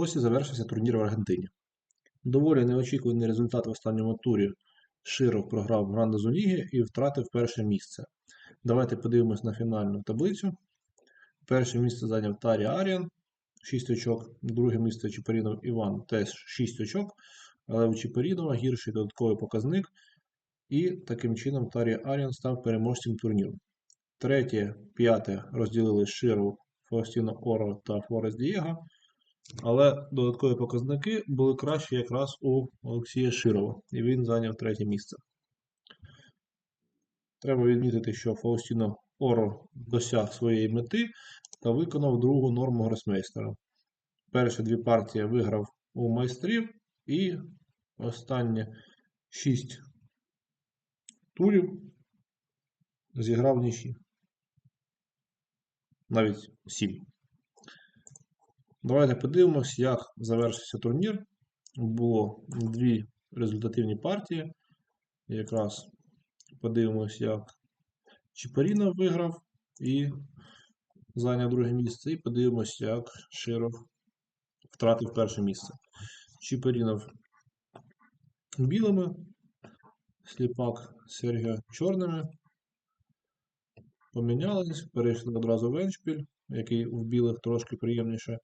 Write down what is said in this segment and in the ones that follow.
Ось і завершився турнір в Аргентині. Доволі неочікуваний результат в останньому турі. Широв програв в Грандезу Ліги і втратив перше місце. Давайте подивимось на фінальну таблицю. Перше місце зайняв Тарі Аріан 6 очок, друге місце Чіпарінов Іван теж 6 очок, але у Чіпарінова гірший додатковий показник. І таким чином Тарі Аріан став переможцем турніру. Третє, п'яте розділили Широв, Фаустіно Оро та Флорес Дієго. Але додаткові показники були кращі якраз у Олексія Широва, і він зайняв третє місце. Треба відмітити, що Фаустіно Оро досяг своєї мети та виконав другу норму гросмейстера. Перші дві партії виграв у майстрів, і останні 6 турів зіграв в нічі. Навіть 7. Давайте подивимось, як завершився турнір. Було дві результативні партії. Якраз подивимось, як Чіпарінов виграв і зайняв друге місце. І подивимось, як Широв втратив перше місце. Чіпарінов білими, сліпак Сергія чорними. Помінялись, перейшли одразу в Еншпіль, який в білих трошки приємніше.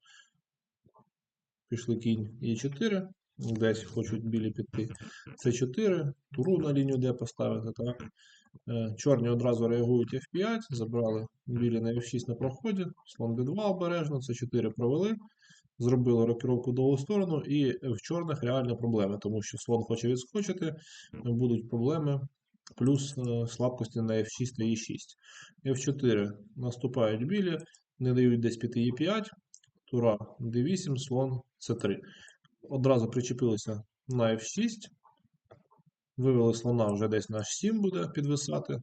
Пішли кінь Е4, десь хочуть білі піти. С4, туру на лінію Д поставити. так. Е, Чорні одразу реагують F5, забрали білі на F6 на проході, слон D2 обережно, С4 провели, зробили рокіровку довгу сторону, і в чорних реальні проблеми, тому що слон хоче відскочити, будуть проблеми, плюс е, слабкості на F6 та E6. F4 наступають білі, не дають десь піти E5, тура D8, слон C3. Одразу причепилися на F6. Вивели слона вже десь на H7 буде підвисати.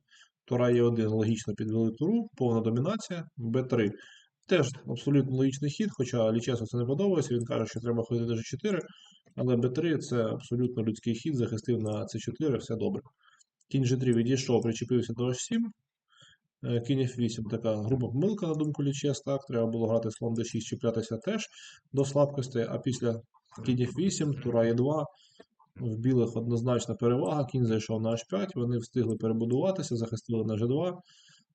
Тура Е1 логічно підвели туру, повна домінація, Б3. Теж абсолютно логічний хід, хоча Лічесу це не подобається. Він каже, що треба ходити G4, але Б3 це абсолютно людський хід, захистив на С4, все добре. Кінь G3 відійшов, причепився до H7. Е, Кінь F8 така груба помилка, на думку Лічес, так, треба було грати слон D6, чіплятися теж до слабкості, а після кінь F8, тура Е2, в білих однозначна перевага, кінь зайшов на H5, вони встигли перебудуватися, захистили на G2,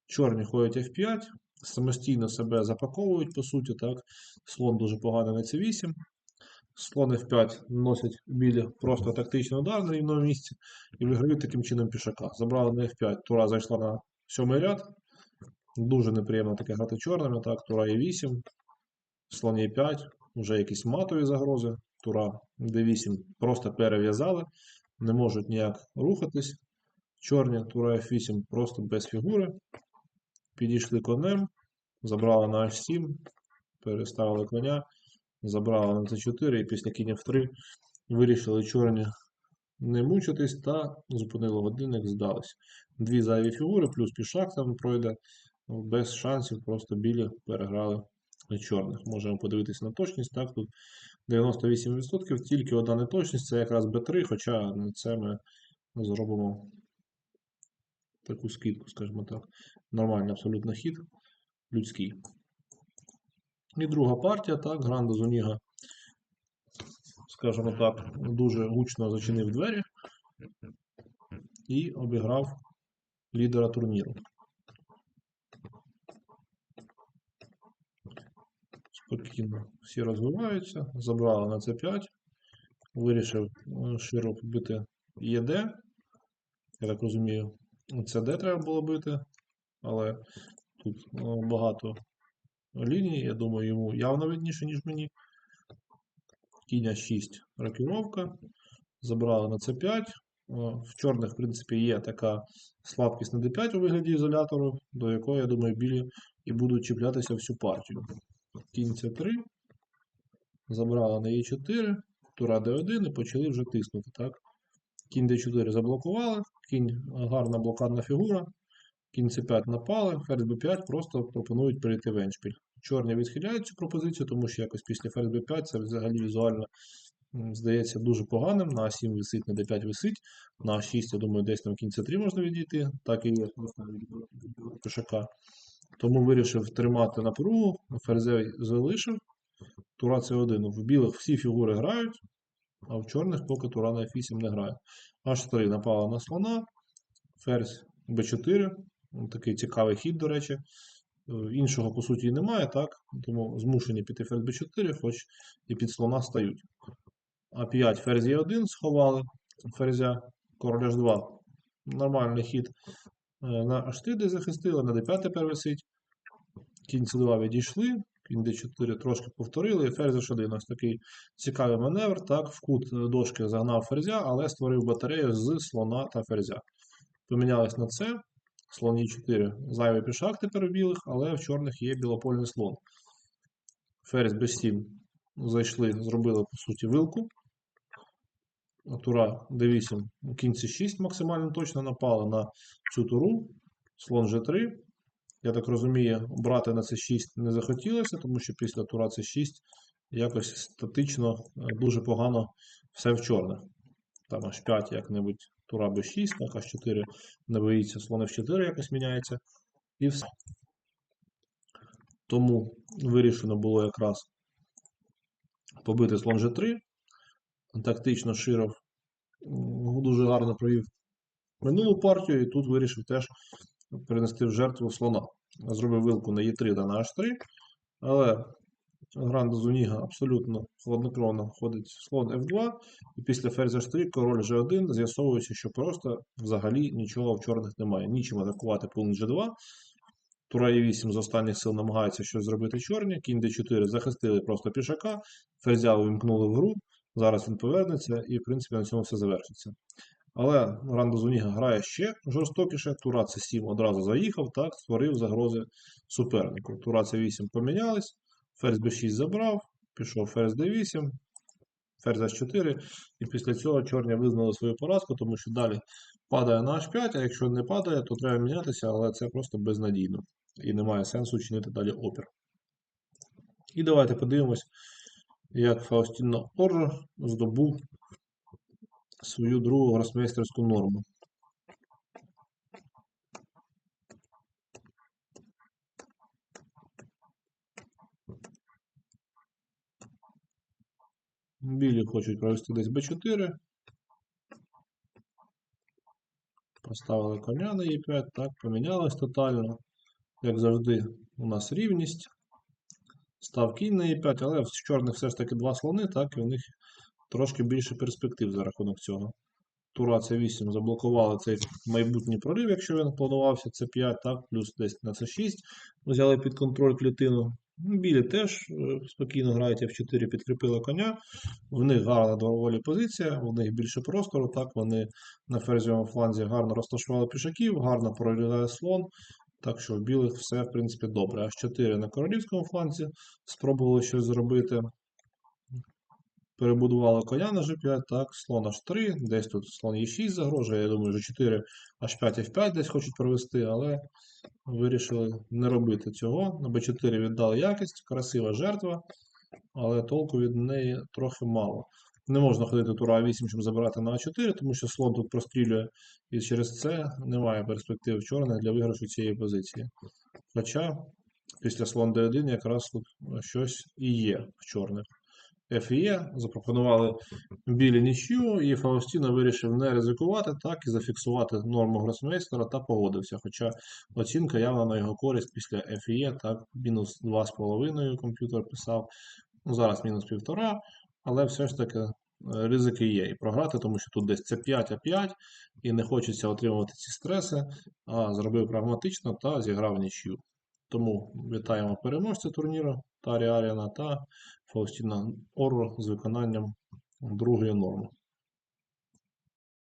чорні ходять F5, самостійно себе запаковують, по суті, так, слон дуже поганий на C8, слон F5 носять білі просто тактичний удар на рівному місці і виграють таким чином пішака. Забрали на F5, тура зайшла на сьомий ряд, дуже неприємно таке грати чорними, так, тура Е8, слон Е5, вже якісь матові загрози. Тура D8 просто перев'язали, не можуть ніяк рухатись. Чорні тура F8 просто без фігури. Підійшли конем, забрали на H7, переставили коня, забрали на C4 і після кінь F3 вирішили чорні не мучитись та зупинили годинник, здались. Дві зайві фігури, плюс пішак там пройде, без шансів, просто білі переграли чорних. Можемо подивитися на точність. Так, тут 98%, тільки одна неточність, це якраз B3, хоча на це ми зробимо таку скидку, скажімо так. Нормальний абсолютно хід, людський. І друга партія, так, Гранда Зуніга, скажімо так, дуже гучно зачинив двері і обіграв лідера турніру. Спокійно всі розвиваються. Забрали на С5. Вирішив е, широко бити ЄД. Я так розумію, СД треба було бити, але тут е, багато ліній. Я думаю, йому явно видніше, ніж мені. Кінь 6 рокіровка. Забрали на С5. В чорних, в принципі, є така слабкість на D5 у вигляді ізолятору, до якої, я думаю, білі і будуть чіплятися всю партію. Кінь С3. Забрали на Е4, тура Д1 і почали вже тиснути. так? Кінь Д4 заблокували, кінь гарна блокадна фігура, кінь С5 напали, ферзь Б5 просто пропонують перейти в еншпіль. Чорні відхиляють цю пропозицію, тому що якось після ферзь Б5 це взагалі візуально здається дуже поганим. На А7 висить, на Д5 висить, на А6, я думаю, десь на кінь С3 можна відійти, так і є пішака. Тому вирішив тримати напругу, ферзей залишив, Тура С1. В білих всі фігури грають, а в чорних поки тура на F8 не грає. H3 напала на слона, ферзь B4. Такий цікавий хід, до речі. Е, Іншого, по суті, немає, так? Тому змушені піти ферзь B4, хоч і під слона стають. А5 ферзь Е1 сховали, ферзя король H2. Нормальний хід. Е, На H3 захистили, на D5 тепер висить. Кінь C2 відійшли, кінь D4 трошки повторили, і ферзь H1. Ось такий цікавий маневр. Так, в кут е, дошки загнав ферзя, але створив батарею з слона та ферзя. Помінялись на це. Слон Е4. Зайвий пішак тепер у білих, але в чорних є білопольний слон. Ферзь B7 зайшли, зробили, по суті, вилку. Тура D8, кінь C6 максимально точно напали на цю туру. Слон G3. Я так розумію, брати на C6 не захотілося, тому що після тура C6 якось статично е, дуже погано все в чорних. Там H5 як-небудь тура B6, так H4 не боїться, слон F4 якось міняється. І все. Тому вирішено було якраз побити слон G3. Тактично Широв дуже гарно провів минулу партію, і тут вирішив теж перенести в жертву слона. Зробив вилку на Е3 та на H3, але Гранда Зуніга абсолютно хладнокровно ходить слон F2, і після ферзь H3 король G1, з'ясовуючи, що просто взагалі нічого в чорних немає. Нічим атакувати пункт G2. Тура Е8 з останніх сил намагається щось зробити чорні. Кінь D4 захистили просто пішака, ферзя увімкнули в гру. Зараз він повернеться і, в принципі, на цьому все завершиться. Але Гранда Зуніга грає ще жорстокіше. Тура С7 одразу заїхав, так, створив загрози супернику. Тура С8 помінялись, ферзь Б6 забрав, пішов ферзь Д8, ферзь H4, і після цього чорні визнали свою поразку, тому що далі падає на H5, а якщо не падає, то треба мінятися, але це просто безнадійно. І немає сенсу чинити далі опір. І давайте подивимось, як Фаустіно Оржо здобув свою другу гросмейстерську норму. Білі хочуть провести десь b4. Поставили коня на e5, так, помінялось тотально. Як завжди, у нас рівність. Став кінь на e5, але в чорних все ж таки два слони, так, і у них трошки більше перспектив за рахунок цього. Тура С8 заблокували цей майбутній прорив, якщо він планувався С5, так, плюс десь на С6 взяли під контроль клітину. Ну, Білі теж е, спокійно грають F4, підкріпили коня. В них гарна доволі позиція, в них більше простору. Так, вони на ферзівому фланзі гарно розташували пішаків, гарно прорізає слон. Так що в білих все, в принципі, добре. H4 на королівському фланзі спробували щось зробити. Перебудували коня на G5, так, слон H3, десь тут слон E6 загрожує. Я думаю, G4, H5, F5 десь хочуть провести, але вирішили не робити цього. На B4 віддали якість, красива жертва, але толку від неї трохи мало. Не можна ходити тура 8, щоб забирати на А4, тому що слон тут прострілює, і через це немає перспектив чорних для виграшу цієї позиції. Хоча після слон D1 якраз тут щось і є в чорних. FE запропонували білі нічю, і Фаустіно вирішив не ризикувати, так і зафіксувати норму гросмейстера та погодився. Хоча оцінка явно на його користь після FE, так, мінус 2,5 комп'ютер писав. Ну, зараз мінус 1,5, але все ж таки е, ризики є. І програти, тому що тут десь це 5 а 5 і не хочеться отримувати ці стреси, а зробив прагматично та зіграв нічю. Тому вітаємо переможця турніру Тарі Аріана та Фаустіна Орро з виконанням другої норми.